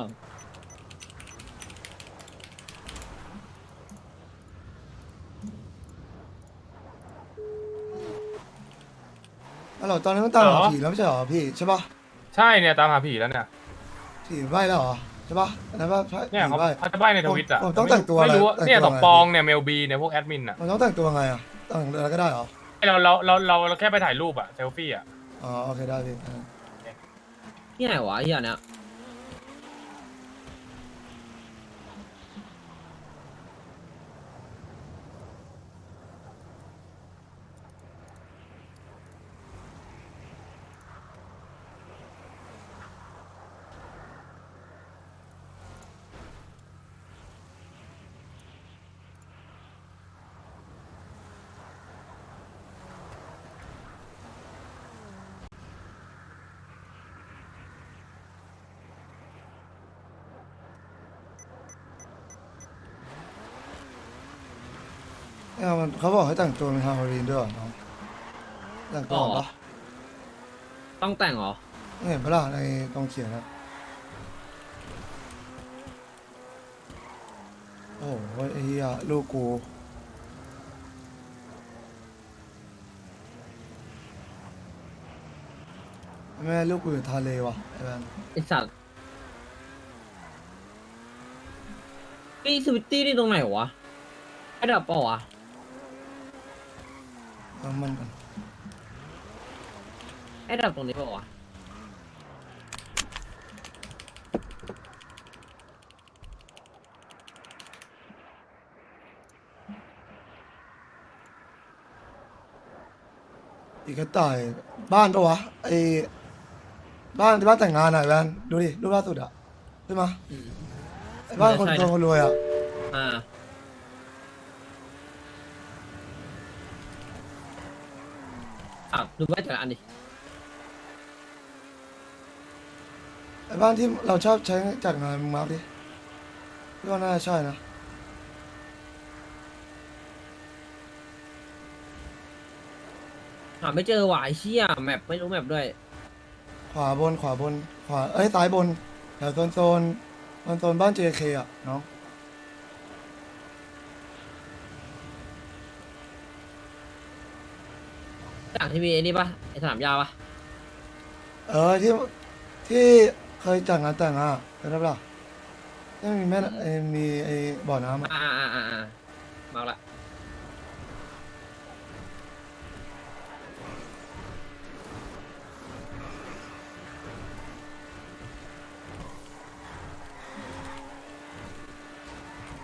รถพังอ๋อเหรอตอนนี้มันตามหาเหรอผีแล้วไม่ใช่เหรอพี่ใช่ปะใช่เนี่ยตามหาผีแล้วเนี่ยผีใบแล้วเหรอใช่ปะอันนั้นว่าผีเนี่ยเขาใบเขาจะใบในทวิตอะผมต้องแต่งตัวไม่รู้อะไรเนี่ยแต่งตัวตกไงปองเนี่ยเมลบีเนี่ยพวกแอดมินอะมันต้องแต่งตัวไงอะแต่งอะไรก็ได้เหรอเราเราเราเราเราแค่ไปถ่ายรูปอะเซลฟี่อะ อ๋อโอเคได้พี่อ่าที่ไหนวะไอ้เหี้ยเนี่ย เนี่ยมันเขาบอกให้แต่งตัวเป็นฮาโลวีนด้วยเหรอน้องแต่งตัวปะต้องแต่งเหรอ ไม่เห็นปะล่ะในกองเขียนนะโอ้โหไอ้เหี้ยลูกกูแม่ลูกกูอยู่ทะเลว่ะไอ้แมนไอสัตว์นี่สวิตตี้นี่ตรงไหนวะไอ้ดับเปล่าวะ ต้องมันกันไอ้ดับตรงนี้เปล่าวะอีกกระต่ายบ้านปะวะไอ้บ้านที่บ้านแต่งงานอะไอ้แมนดูดิรูปล่าสุดอะขึ้นมาไอ้บ้านคนโตคนรวยอะอ่าอะ ดูไว้แต่ละอันดิไอ้บ้านที่เราชอบใช้จัดงานมึงมาร์กดิพี่ว่าน่าจะใช่นะหาไม่เจอว่ะไอ้เชี่ยแมปไม่รู้แมปด้วย ขวาบนขวาบน ขวาเอ้ยซ้ายบนแถวโซนโซนโซนโซนบ้าน JK อะน้องจาก ที่มีไอ้นี่ปะไอ้สนามยาปะเออที่ที่เคยจัดงานแต่งอะจำได้ปะล่ะที่มีแม่น้ำเอ้ยมีไอ้บ่อน้ำอะอ่าอ่าอ่าอ่ามาละ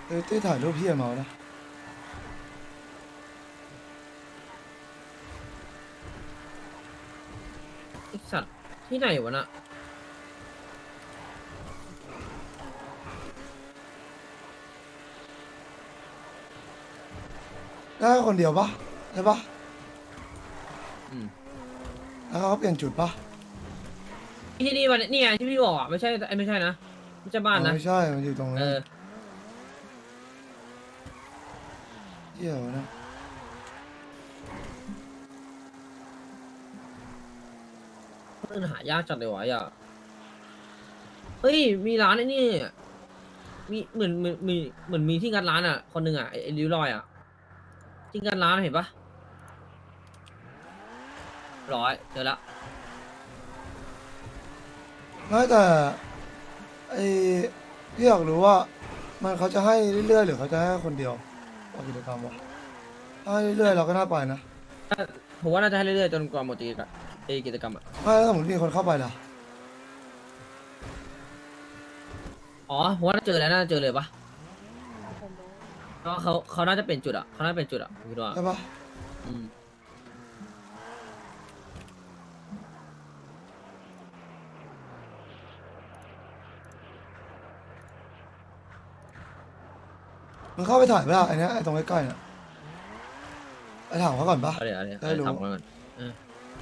เอ้ยที่ถ่ายรูปพี่อะเมานะ สัตว์ที่ไหนวะน่ะได้คนเดียวปะใช่ปะอืมแล้วเขาเปลี่ยนจุดปะที่นี่วันนี่ไงที่พี่บอกอะไม่ใช่ไอ้ไม่ใช่นะไม่ใช่บ้านอ๋อนะ ไม่ใช่ มันอยู่ตรงเอนั้นอ เที่ยวนะ มันหายากจัดเลยวะไอะเฮ้ย มีร้านไอ้นี่ มีเหมือนเหมือนมีเหมือนมีที่งัดร้านอะ คนหนึ่งอะไอ้ไอ้ริ้วรอยอะ ที่งัดร้านเห็นปะร้อยเจอละ ไม่แต่ไอ้พี่อยากรู้ว่ามันเขาจะให้เรื่อยๆหรือเขาจะให้คนเดียวเอากิจกรรมวะถ้าให้เรื่อยๆเราก็น่าไปนะ ผมว่าน่าจะให้เรื่อยๆจนกว่าหมดกิจกรรม ไอ้กิจกรรมอะ ไม่ถ้าสมมติมีคนเข้าไปล่ะอ๋อผมว่าน่าเจอแล้วน่าจะเจอเลยปะเพราะเขาเขาน่าจะเป็นจุดอะเขาน่าจะเป็นจุดอะผมคิดว่าใช่ปะอืมมันเข้าไปถ่ายไหมล่ะไอ้เนี้ยไอ้ตรงใกล้ๆเนี่ยไอ้ถามเขาก่อนปะ เอาเดี๋ยวเอาเดี๋ยวได้รู้ ทำกันเออ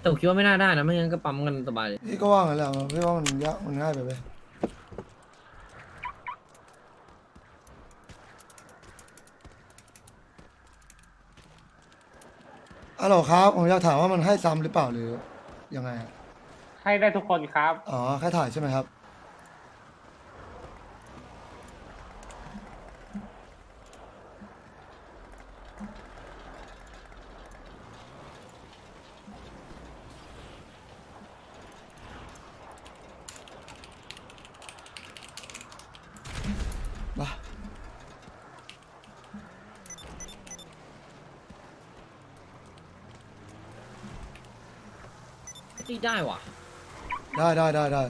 แต่ผมคิดว่าไม่น่าได้นะไม่งั้นก็ปั๊มกันสบายเลยพี่ก็ว่างั้นแหละพี่ว่ามันยากมันง่ายไปไหมอ๋อเหรอครับผมอยากถามว่ามันให้ซ้ำหรือเปล่าหรือยังไงอะให้ได้ทุกคนครับ อ๋อแค่ถ่ายใช่ไหมครับ ตีได้ว่ะ ได้ได้ได้ได้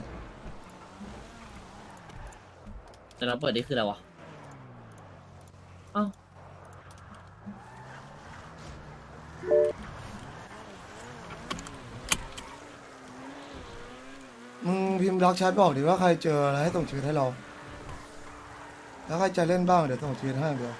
แต่เราเปิดนี่คืออะไรวะเอ้ามึงพิมพ์รักแชทบอกดิว่าใครเจออะไรให้ส่งชีวิตให้เรา แล้วใครจะเล่นบ้างเดี๋ยวส่งชีวิตให้อย่างเดียว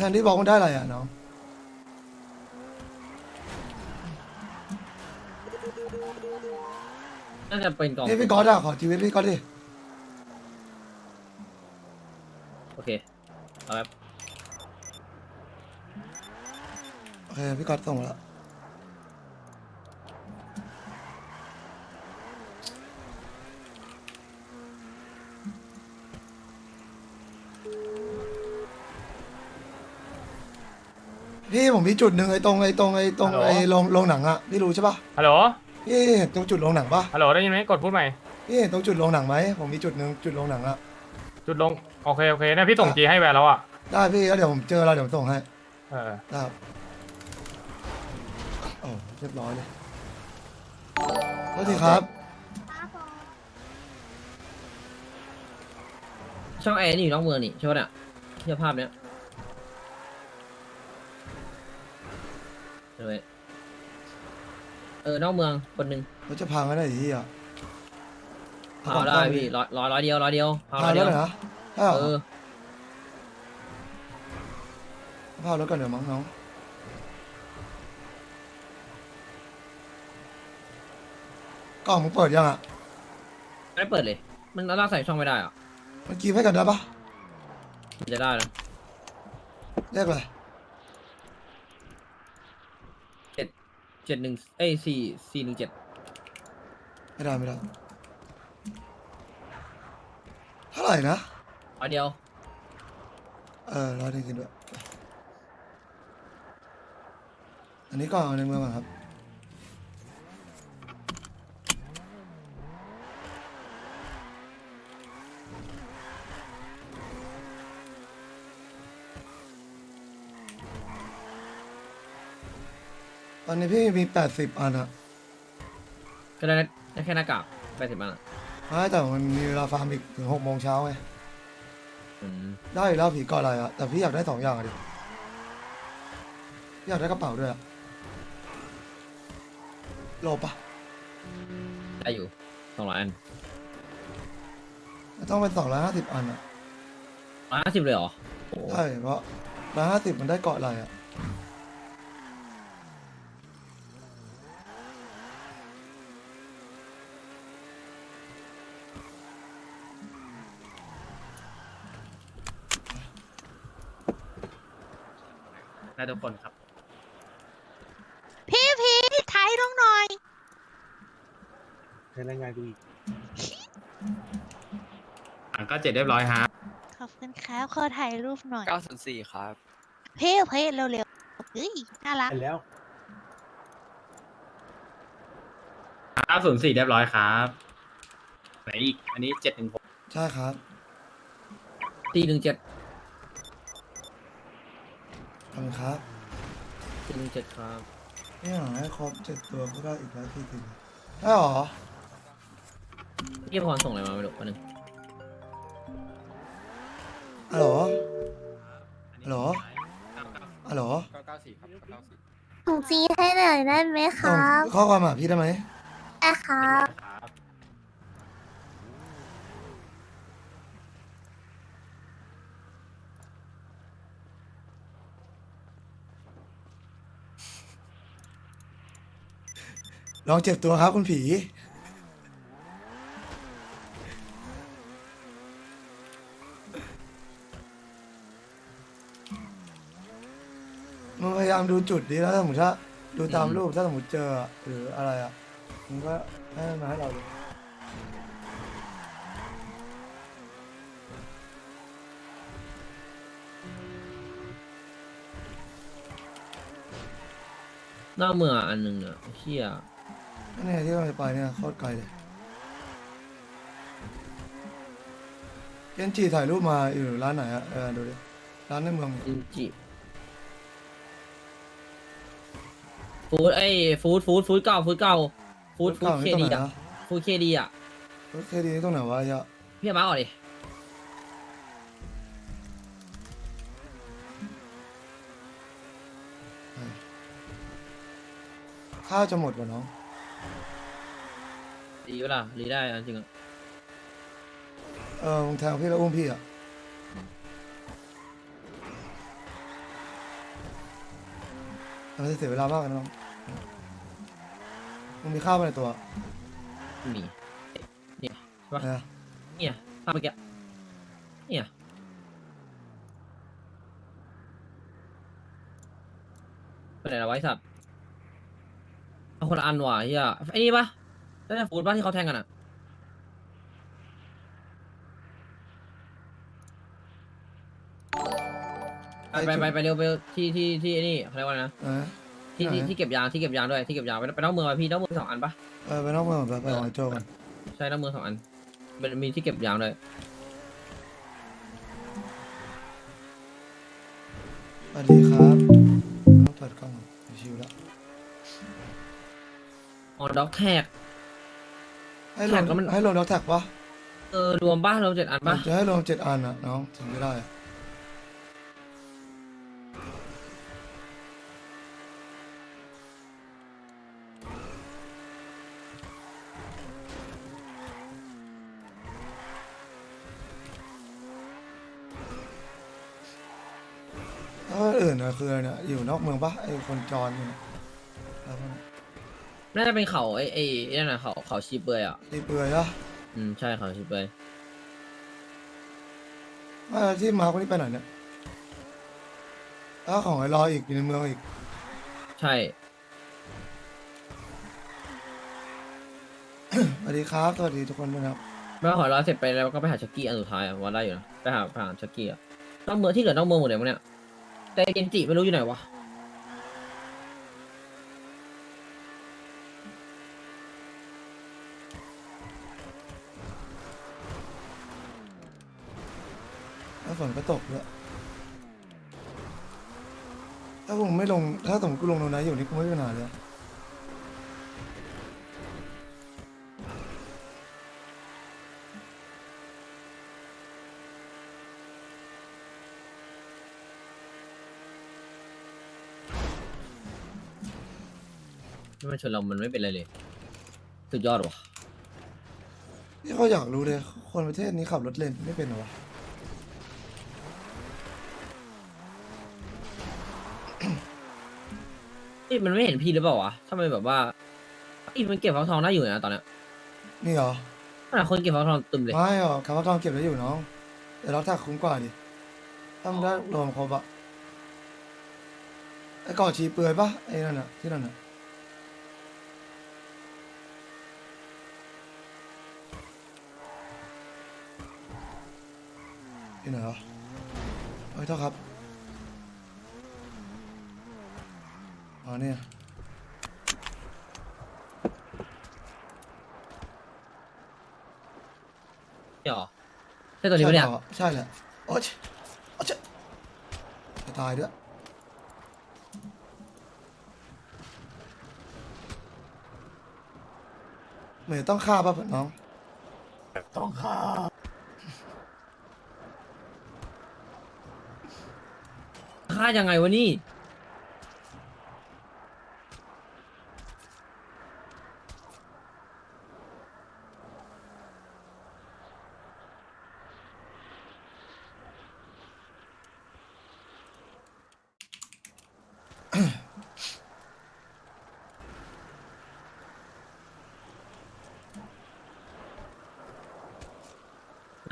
แทนที่บอกมันได้อะไรอะน้องน่าจะเป็นกล่อง นี่พี่ก๊อตอะขอชีวิตพี่ก๊อตดิโอเค เอาแบบ โอเคพี่ก๊อตส่งมาแล้ว พี่ผมมีจุดหนึ่งไอ้ตรงไอ้ตรงไอ้ตรงฮัลโหล ไอ้โรงโรงหนังอะพี่รู้ใช่ปะฮัลโหล พี่เห็นตรงจุดโรงหนังปะฮัลโหลได้ยินไหมกดพูดใหม่ พี่เห็นตรงจุดโรงหนังไหมผมมีจุดหนึ่งจุดโรงหนังอะจุดลง โอเค โอเคเนี่ยพี่ส่งจีให้แวร์แล้วอะ ได้พี่แล้วเดี๋ยวผมเจอเราเดี๋ยวผมส่งให้เออ ได้ครับโอ้เรียบร้อยเลยสวัสดีครับ ช่องแอร์นี่อยู่นอกเมืองนี่ใช่ปะเนี่ยเทียบภาพเนี้ย เออเออนอกเมืองคนหนึ่งเราจะพังกันได้ที่อะพาวได้พี่ร้อยร้อยร้อยเดียวร้อยเดียวพาวพาร้อยแล้เดียววเหรอใช่เหรเอออพาแล้วกันเดี๋ยวมั้งน้องกล่องมึงเปิดยังอะไม่เปิดเลย มันเราใส่ช่องไม่ได้อะมันกีบให้กันได้ปะมันจะได้นะเรียกอะไร เจ็ดหนึ่งเอ้ยสี่สี่หนึ่งเจ็ดไม่ได้ไม่ได้เท่าไหร่นะร้อยเดียว เออร้อยหนึ่งกินด้วย อันนี้ก็เอาในเมืองก่อนครับ อนนี้พี่มีแปดสิบอันอะก็ได้ได้แค่หน้ากากแปดสิบาทอะไม่แต่มันมีเวลาฟาร์มอีกถึงหกโมงเช้าไง อืมได้อยู่แล้วผีเกาะอะไรอะแต่พี่อยากได้สองอย่างอะดิพี่อยากได้กระเป๋าด้วยอะโลปะได้อยู่สองร้อยอันมันต้องเป็นสองร้อยห้าสิบอันอะร้อยห้าสิบเลยเหรอโอ้โหใช่เพราะร้อยห้าสิบมันได้เกาะอะไรอะ ได้ทุกคนครับ พี่พีถ่ายลงหน่อยเป็นรายงานดูอีกอะก็เจ็ดเรียบร้อยฮะขอบคุณครับขอถ่ายรูปหน่อย 904 ครับ พี่พี่เร็วๆเฮ้ยน่ารัก ไปแล้ว 904เรียบร้อยครับไหนอีกอันนี้716ใช่ครับตีหนึ่งเจ็ด ขอบคุณครับตีหนึ่งเจ็ดครับ นี่หาให้ครบเจ็ดตัวก็ได้อีกร้อยสี่สิบได้หรอ พี่พรส่งอะไรมาไม่รู้วันหนึ่งฮัลโหลฮัลโหลฮัลโหล994ครับ994ส่งจีให้หน่อยได้ไหมคส่งรับข้อความหาพี่ได้ไหมได้ครับ ลองเจ็บตัวครับคุณผีมึงพยายามดูจุดดีแล้วถ้าสมมติถ้าดูตามรูปถ้าสมมติเจอหรืออะไรอะมึงก็ให้มันมาให้เราดูนอกเมืองออันหนึ่งอะเฮีย นี่ที่เราจะไปเนี่ยโคตรไกลเลยเกนจีถ่ายรูปมาอยู่ร้านไหนอะเออดูดิร้านในเมืองจินจิฟูดไอ้ฟูดฟูดฟูดเก่าฟูดเก่าฟูดฟูดก่าเคนี่ตรงดีไหนอะนะฟูดเคดีอะรถเคดีนี่ตรงไหนวะไอ้เหี้ยพี่มาก่อนดิข้าวจะหมดวะน้อง ดีเวล่ะรีได้อะจริงอะเออมึงแทงพี่แล้วอุ้มพี่อะมันจะเสียเวลามากนะน้องมึงมีข้าวไปในตัวมีเนี่ยใช่ปะนะเนี่ยภาพเมื่อกี้เนี่ยไปไหนละไวะไอ้สัตว์เอาคนละอันว่ะเฮียไอ้นี่ปะ นั่นฟูดปะที่เขาแทงกันอะ ไปไปไปไปเร็วไปที่ที่ที่ไอ้นี่เขาเรียกว่าอะไรนะเออ ที่ที่ไหน ที่เก็บยางที่เก็บยางด้วยที่เก็บยางไปไปนอกเมืองอะพี่นอกเมืองสองอันปะเออไปนอกเมืองไปไปของไอ้โจกันใช่นอกเมืองสองอันมันมีที่เก็บยางด้วยสวัสดีครับต้องเปิดกล้องก่อนชิวแล้วอ๋อด็อกแท็ก ให้ลแท็งกแล้วมัน ให้ลงด็อกแท็กปะเออรวมปะรวมเจ็ดอันปะจะให้ลงเจ็ดอันอะน้องถึงจะได้อะถ้าอื่นอะคืออะไรเนี่ยอยู่นอกเมืองปะไอ้คนจรเนี่ยแล้วมันน่าจะเป็นเขาไอ้ไอ้ไอ้นั่นน่ะเขาเขาชีเปอยอะตีเปื่อยอะอืมใช่เขาชีเปอยไม่แล้วที่มาคนนี้ไปไหนเนี่ยแล้วของไอ้รออีกอยู่ในเมืองอีกใช่ สวัสดีครับสวัสดีทุกคนด้วยนะครับแล้วขอร้อยเสร็จไปแล้วก็ไปหาชักกี้อันสุดท้ายอะว่าได้อยู่นะไปหาไปหาชักกี้อะนอกเมืองที่เหลือนอกเมืองหมดเลยมั้งเนี่ยแต่เกนจิไม่รู้อยู่ไหนวะ ฝนก็ตกด้วยถ้าผมไม่ลง ถ้าสมมติกูลงโนนายอยู่นี่กูไม่มีปัญหาเลยไม่มันชนเรา มันไม่เป็นไรเลย สุดยอดว่ะนี่เขาอยากรู้เลย คนประเทศนี้ขับรถเล่นไม่เป็นเหรอวะ นี่มันไม่เห็นพี่หรือเปล่าวะทำไมแบบว่าพี่มันเก็บฟักทองได้อยู่นะตอนเนี้ยนี่เหรอขนาดคนเก็บฟักทองตึมเลย ไม่หรอกคำว่าทองเก็บไว้อยู่น้อง แต่เราถ้าคุ้มกว่าดิถ้ามันได้รวมครบอะไอ้ก่อชีเปลือยปะไอ้นั่นอะที่นั่นอะที่ไหนวะเอ้ยเท่าครับ อ๋อเนี่ยนี่หรอใช่ตัวนี้ปะเนี่ยใช่เหรอใช่แหละโอ๊ยโอ๊ยจะตายด้วยเหมือนต้องฆ่าป่ะน้อง ต้องฆ่าค่ายังไงวะนี่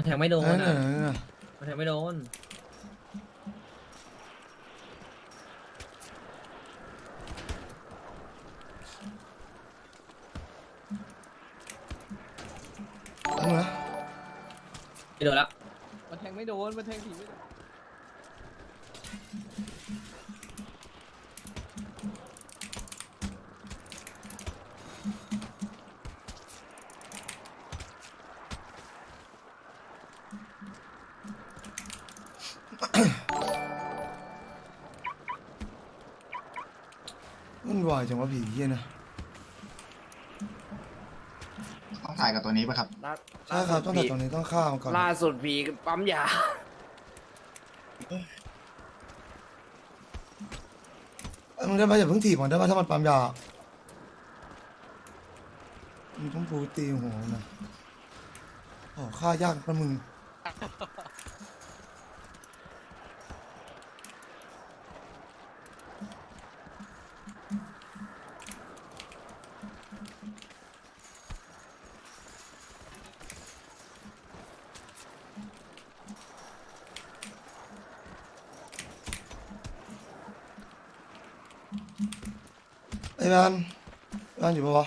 แทงไม่โดนนั่นอะน่ะนั่นน่ะมันแทงไม่โดนนั่นนะไม่โดนละมันแทงไม่โดน มันแทงผีไม่โดนน วุ่นวายจังวะผีเฮียนะต้องถ่ายกับตัวนี้ป่ะครับใช่ครับตั้งแต่ตอนนี้ต้องฆ่ามันก่อนล่าสุดผีปั๊มยา เอ้ยมึงได้ไหมอย่าเพิ่งถีบมันได้ไหมถ้ามันปั๊มยามึงต้องปูตีหัวมันนะโอ้ฆ่ายากนะมึง แมนแมนอยู่ปะวะ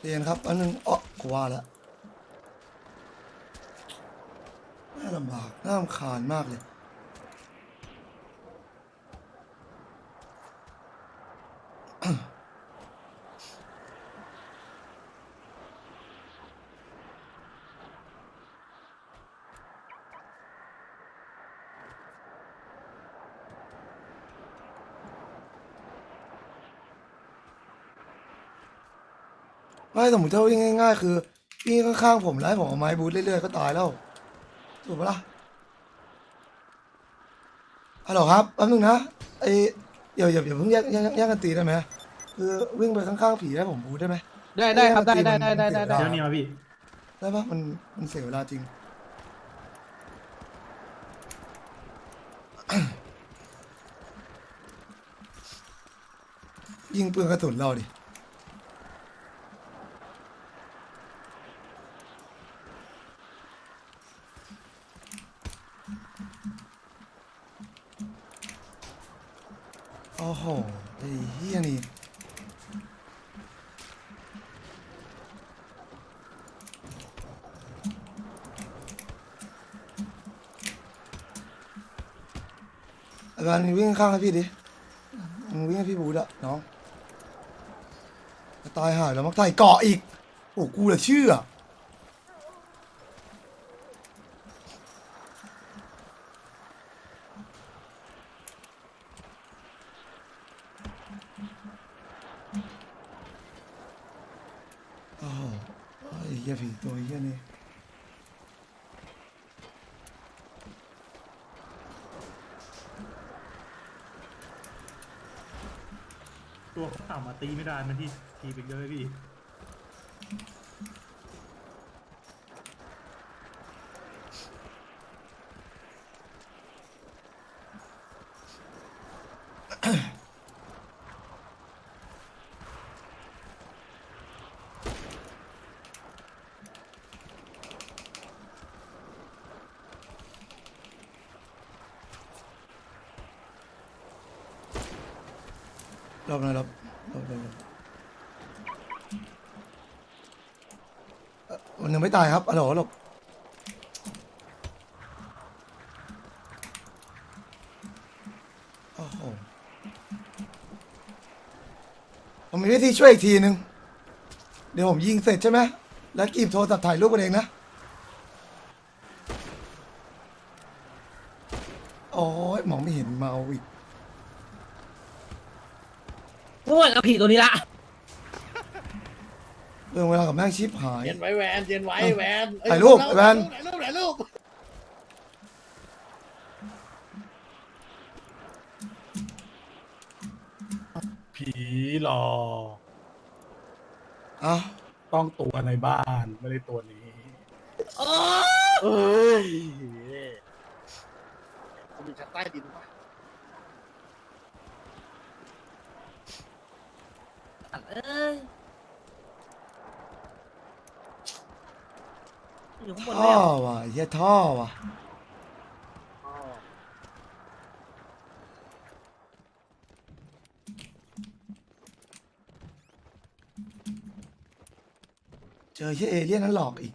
เรียนครับ อันนึงอ๋อกูว่าแล้วน่าลำบากน่ารำคานมากเลย ไม่สมมติถ้าวิ่งง่าย ๆ คือวิ่งข้างๆผมแล้วให้ผมเอาไม้บูทเรื่อยๆก็ตายแล้วถูกปะล่ะฮัลโหลครับแป๊บนึงนะไอเดี๋ยวอย่าอย่าเพิ่งแยกแยกแยกกันตีได้ไหมคือวิ่งไปข้างๆผีให้ผมบูทได้ไหมได้ได้ครับได้ได้ได้ได้ได้ได้เดี๋ยวนี้มาพี่ได้ปะมันมันเสียเวลาจริงยิงปืนกระสุนเราดิ โอ้โหไอ้เฮียนี่อาการมึงวิ่งข้างให้พี่ดิมึงวิ่งให้พี่บูดอะน้องจะตายห่าแล้วมักตายเกาะอีก โอ้กูเหลือเชื่อ โอ้โหไอ้เหี้ยผีตัวเหี้ยนี่ ตัวเขา ตีไม่ได้มันที่ทีไปเยอะเลยพี่รอบหนะรอบรอบรอบรอบ เอ่อมันยังไม่ตายครับอ๋อหลหลบโอ้โหผมมีวิธีช่วยอีกทีนึงเดี๋ยวผมยิงเสร็จใช่ไหมแล้วกีบโทรศัพท์ถ่ายรูปกันเองนะ โอ้ยมองไม่เห็นเมาอีก โอ้ยเอาผีตัวนี้ละ รื่องเวลากับแม่งชิปหาย เย็นไว้แวนเย็นไว้แวนถ่ายรูปแวน ถ่ายรูปถ่ายรูปผีหลอกเอ้าต้องตัวในบ้านไม่ได้ตัวนี้เอ้ยมีชั้นใต้ดินปะเอ้ย อยู่ข้างบนท่แล้อวว่ะเฮียท่อว่ะเจอเฮียเอเลี่ยนนั้นหลอกอีก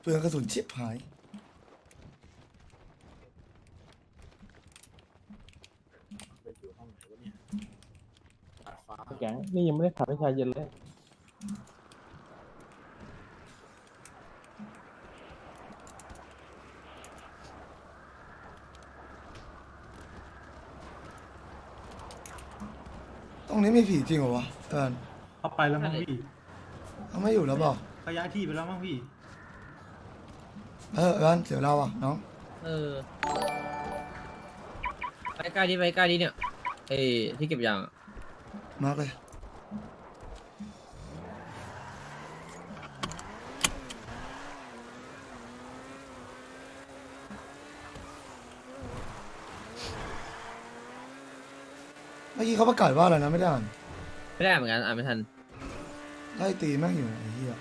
เปลืองกระสุนชิปหาย แก๊งนี่ยังไม่ได้ขับให้ชายเย็นเลย รงนี้มีผีจริงเหรอวะเอิญเขาไปแล้วมั้งพี่เขาไม่อยู่แล้วบอกเขาย้ายที่ไปแล้วมั้งพี่ เออเอิญเสียเราอะน้องเออไปใกล้ดิไปใกล้ดิเนี่ยไอ้ที่เก็บยางอะ มาร์กเลยเมื่อกี้ เขาประกาศว่าอะไรนะไม่ได้อ่านไม่ได้เหมือนกันอ่านไม่ทันไล่ตีแม่งอยู่ไอ้เหี้ย